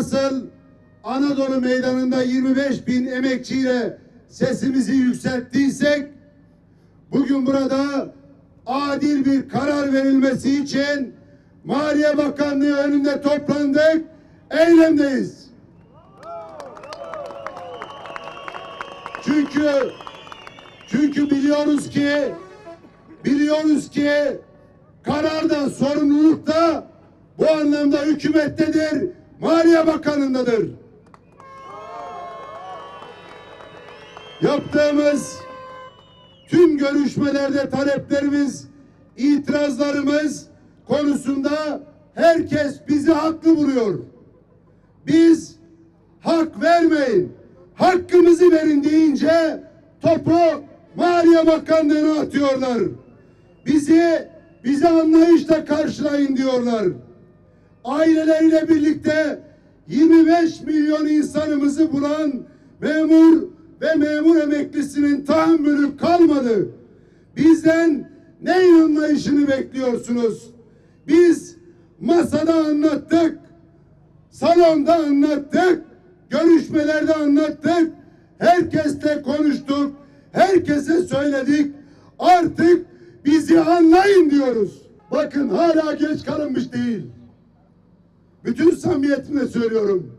nasıl Anadolu meydanında 25 bin emekçiyle sesimizi yükselttiysek bugün burada adil bir karar verilmesi için Maliye Bakanlığı önünde toplandık, eylemdeyiz. Çünkü çünkü biliyoruz ki biliyoruz ki karar da sorumluluk da bu anlamda hükümettedir, Maliye Bakanı'ndadır. Yaptığımız tüm görüşmelerde taleplerimiz, itirazlarımız konusunda herkes bizi haklı buluyor. Biz hak vermeyin, hakkımızı verin deyince topu Maliye Bakanlığı'na atıyorlar. Bizi, bizi anlayışla karşılayın diyorlar. Aileleriyle birlikte 25 milyon insanımızı bulan memur ve memur emeklisinin tahammülü kalmadı. Bizden ne anlayışını bekliyorsunuz? Biz masada anlattık, salonda anlattık, görüşmelerde anlattık, herkesle konuştuk, herkese söyledik. Artık bizi anlayın diyoruz. Bakın hala geç kalınmış değil. Bütün samimiyetimle söylüyorum.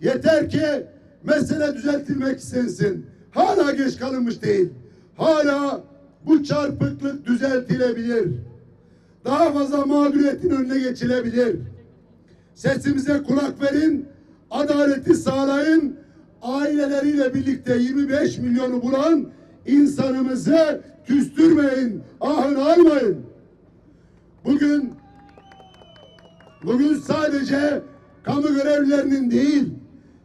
Yeter ki mesele düzeltilmek istensin. Hala geç kalınmış değil. Hala bu çarpıklık düzeltilebilir. Daha fazla mağduriyetin önüne geçilebilir. Sesimize kulak verin, adaleti sağlayın. Aileleriyle birlikte 25 milyonu bulan insanımızı küstürmeyin, ahını almayın. Bugün Bugün sadece kamu görevlilerinin değil,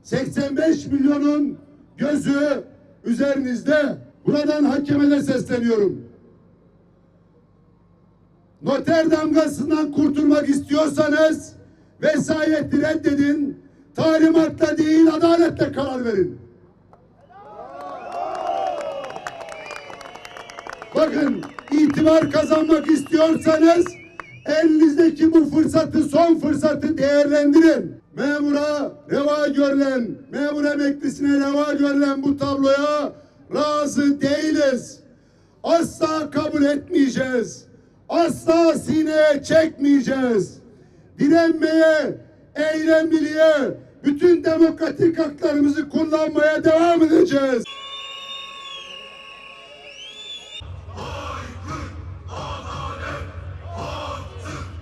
85 milyonun gözü üzerinizde. Buradan hakemede sesleniyorum. Noter damgasından kurtulmak istiyorsanız vesayeti reddedin. Talimatla değil adaletle karar verin. Bakın itibar kazanmak istiyorsanız elinizdeki bu fırsatı son fırsatı değerlendirin. Memura reva görülen, memur emeklisine reva görülen bu tabloya razı değiliz. Asla kabul etmeyeceğiz. Asla sineye çekmeyeceğiz. Direnmeye, eylemliliğe, bütün demokratik haklarımızı kullanmaya devam edeceğiz.